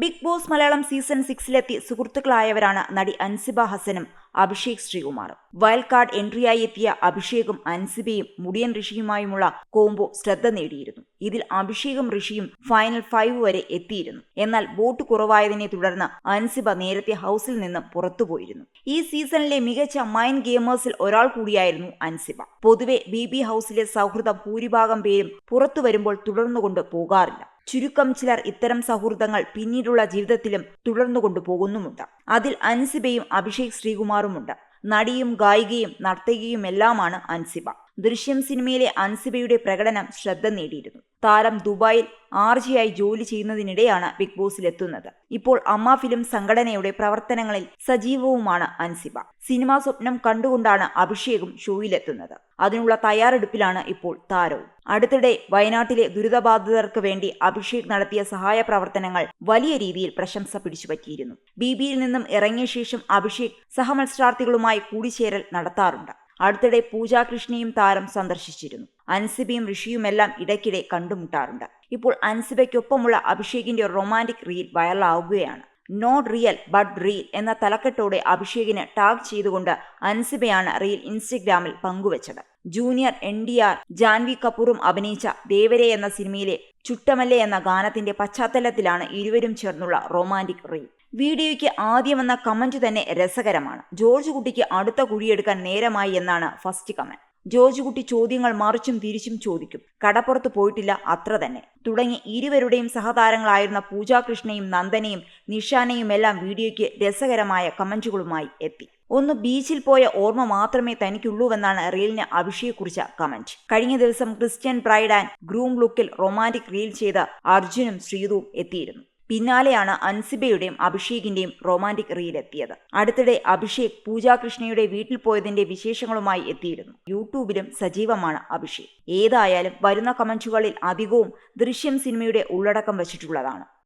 Big boss Malayalam season സിക്സിലെത്തി സുഹൃത്തുക്കളായവരാണ് നടി അൻസിബ ഹസനും അഭിഷേക് ശ്രീകുമാറും. വൈൽഡ് കാർഡ് എൻട്രിയായി എത്തിയ അഭിഷേകും അൻസിബയും മുടിയൻ ഋഷിയുമായുമുള്ള കോംബോ ശ്രദ്ധ നേടിയിരുന്നു. ഇതിൽ അഭിഷേകും ഋഷിയും ഫൈനൽ ഫൈവ് വരെ എത്തിയിരുന്നു. എന്നാൽ വോട്ട് കുറവായതിനെ തുടർന്ന് അൻസിബ നേരത്തെ ഹൗസിൽ നിന്ന് പുറത്തുപോയിരുന്നു. ഈ സീസണിലെ മികച്ച മൈൻഡ് ഗെയിമേഴ്സിൽ ഒരാൾ കൂടിയായിരുന്നു അൻസിബ. പൊതുവെ ബി ബി ഹൗസിലെ സൗഹൃദം ഭൂരിഭാഗം പേരും പുറത്തു വരുമ്പോൾ തുടർന്നുകൊണ്ട് പോകാറില്ല. ചുരുക്കം ചിലർ ഇത്തരം സൗഹൃദങ്ങൾ പിന്നീടുള്ള ജീവിതത്തിലും തുടർന്നു കൊണ്ടുപോകുന്നുമുണ്ട്. അതിൽ അൻസിബയും അഭിഷേക് ശ്രീകുമാറുമുണ്ട്. നടിയും ഗായികയും നർത്തകിയുമെല്ലാമാണ് അൻസിബ. ദൃശ്യം സിനിമയിലെ അൻസിബയുടെ പ്രകടനം ശ്രദ്ധ നേടിയിരുന്നു. താരം ദുബായിൽ ആർജിയായി ജോലി ചെയ്യുന്നതിനിടെയാണ് ബിഗ് ബോസിലെത്തുന്നത്. ഇപ്പോൾ അമ്മ ഫിലിം സംഘടനയുടെ പ്രവർത്തനങ്ങളിൽ സജീവവുമാണ് അൻസിബ. സിനിമാ സ്വപ്നം കണ്ടുകൊണ്ടാണ് അഭിഷേകും ഷോയിലെത്തുന്നത്. അതിനുള്ള തയ്യാറെടുപ്പിലാണ് ഇപ്പോൾ താരവും. അടുത്തിടെ വയനാട്ടിലെ ദുരിതബാധിതർക്ക് വേണ്ടി അഭിഷേക് നടത്തിയ സഹായ പ്രവർത്തനങ്ങൾ വലിയ രീതിയിൽ പ്രശംസ പിടിച്ചുപറ്റിയിരുന്നു. ബി ബിയിൽ നിന്നും ഇറങ്ങിയ ശേഷം അഭിഷേക് സഹമത്സരാർത്ഥികളുമായി കൂടിച്ചേരൽ നടത്താറുണ്ട്. അടുത്തിടെ പൂജാ കൃഷ്ണയും താരം സന്ദർശിച്ചിരുന്നു. അൻസിബയും ഋഷിയുമെല്ലാം ഇടയ്ക്കിടെ കണ്ടുമുട്ടാറുണ്ട്. ഇപ്പോൾ അൻസിബയ്ക്കൊപ്പമുള്ള അഭിഷേകിന്റെ റൊമാന്റിക് റീൽ വൈറലാവുകയാണ്. നോട്ട് റിയൽ ബട്ട് റീൽ എന്ന തലക്കെട്ടോടെ അഭിഷേകിന് ടാഗ് ചെയ്തുകൊണ്ട് അൻസിബയാണ് റീൽ ഇൻസ്റ്റഗ്രാമിൽ പങ്കുവച്ചത്. Junior N T R Janhvi കപൂറും അഭിനയിച്ച ദേവരെ എന്ന സിനിമയിലെ ചുട്ടമല്ലേ എന്ന ഗാനത്തിന്റെ പശ്ചാത്തലത്തിലാണ് ഇരുവരും ചേർന്നുള്ള റൊമാന്റിക് റീ. വീഡിയോയ്ക്ക് ആദ്യം വന്ന കമന്റ് തന്നെ രസകരമാണ്. ജോർജ് കുട്ടിക്ക് അടുത്ത കുഴിയെടുക്കാൻ നേരമായി എന്നാണ് ഫസ്റ്റ് കമന്റ്. ജോർജ് കുട്ടി ചോദ്യങ്ങൾ മറിച്ചും തിരിച്ചും ചോദിക്കും. കടപ്പുറത്ത് പോയിട്ടില്ല അത്ര തന്നെ. തുടങ്ങി ഇരുവരുടെയും സഹതാരങ്ങളായിരുന്ന പൂജാകൃഷ്ണയും നന്ദനയും നിഷാനയും എല്ലാം വീഡിയോയ്ക്ക് രസകരമായ കമന്റുകളുമായി എത്തി. ഒന്ന് ബീച്ചിൽ പോയ ഓർമ്മ മാത്രമേ തനിക്കുള്ളൂവെന്നാണ് റീലിന് അഭിഷേക് കുറിച്ച കമന്റ്. കഴിഞ്ഞ ദിവസം ക്രിസ്ത്യൻ ബ്രൈഡ് ആൻഡ് ഗ്രൂം ലുക്കിൽ റൊമാന്റിക് റീൽ ചെയ്ത അർജുനും ശ്രീതുവും എത്തിയിരുന്നു. പിന്നാലെയാണ് അൻസിബയുടെയും അഭിഷേകിന്റെയും റൊമാന്റിക് റീൽ എത്തിയത്. അടുത്തിടെ അഭിഷേക് പൂജാകൃഷ്ണയുടെ വീട്ടിൽ പോയതിന്റെ വിശേഷങ്ങളുമായി എത്തിയിരുന്നു. യൂട്യൂബിലും സജീവമാണ് അഭിഷേക്. ഏതായാലും വരുന്ന കമന്റുകളിൽ അധികവും ദൃശ്യം സിനിമയുടെ ഉള്ളടക്കം വച്ചിട്ടുള്ളതാണ്.